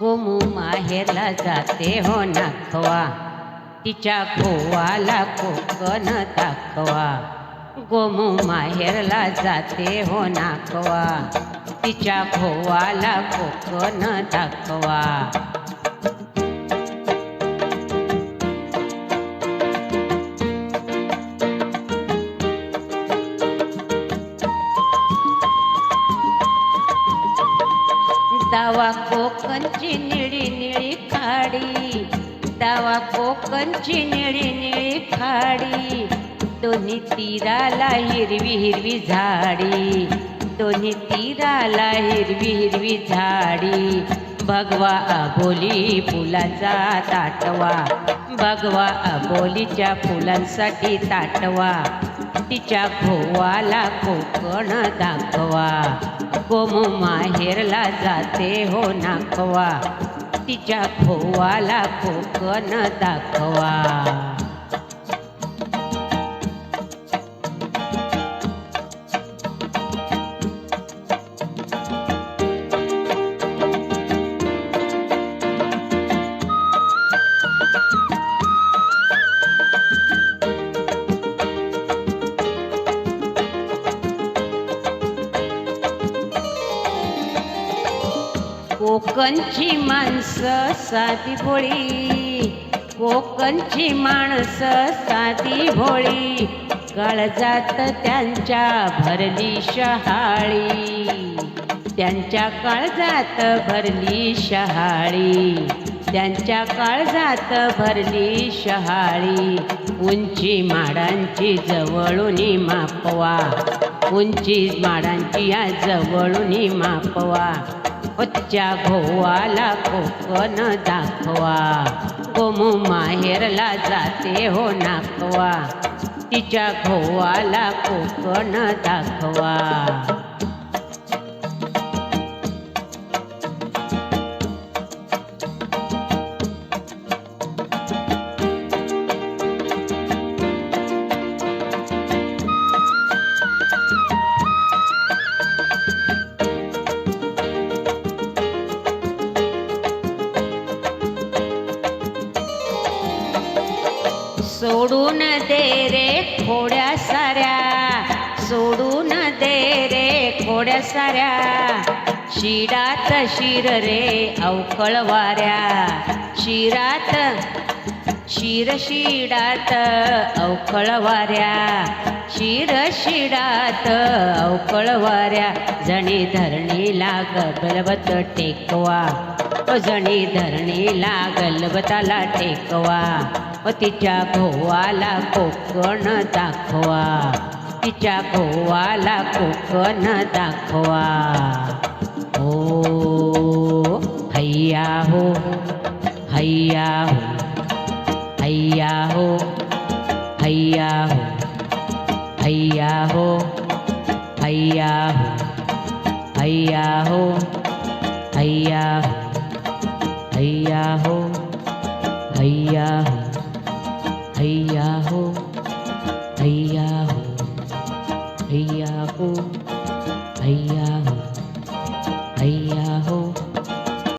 गोमू माहेरला जाते हो नाखवा तिच्या खोवाला कोकण दाखवा. गोमू माहेरला जाते हो नाखवा तिच्या खोवाला कोकण दाखवा. दावा कोकणची निळी निळी खाडी. दावा कोकणची निळी निळी खाडी. दोन्ही तीराला हिरवी हिरवी झाडी. दोन्ही तीराला हिरवी हिरवी झाडी. भगवा अबोली फुलाचा ताटवा. भगवा अबोलीच्या फुलांसाठी ताटवा. तिच्या खोवाला कोकण दाखवा. कोम माहेरला जाते हो नाकवा. तिच्या खोवाला कोकण दाखवा. कोकणची माणसं साधी भोळी. कोकणची माणसं साधी भोळी. काळजात त्यांच्या भरली शहाळी. त्यांच्या काळजात भरली शहाळी. त्यांच्या काळजात भरली शहाळी. उंची माडांची जवळून मापवा. उंची माडांची या जवळून मापवा. तिच्या घोवाला कोकण दाखवा. गोमू माहेरला जाते हो नाकवा. तिच्या घोवाला कोकण दाखवा. सोडून दे रे खोड्या साऱ्या. सोडून दे रे खोड्या साऱ्या. शिरात शिर रे अवकळ वाऱ्या. शिरात शिर शिडात अवकळ वाऱ्या. शिर शिडात अवकळ वाऱ्या. जणी धरणी लाग बलवत टेकवा. ओ जणी धरणी लाग बताला टेकवा. तिच्या गोवाला कोकण दाखवा. तिच्या गोवाला कोकण दाखवा. हो हैया हो हैया हो हैया हो हैया हो हैया हो हैया हो हैया हो हैया हो।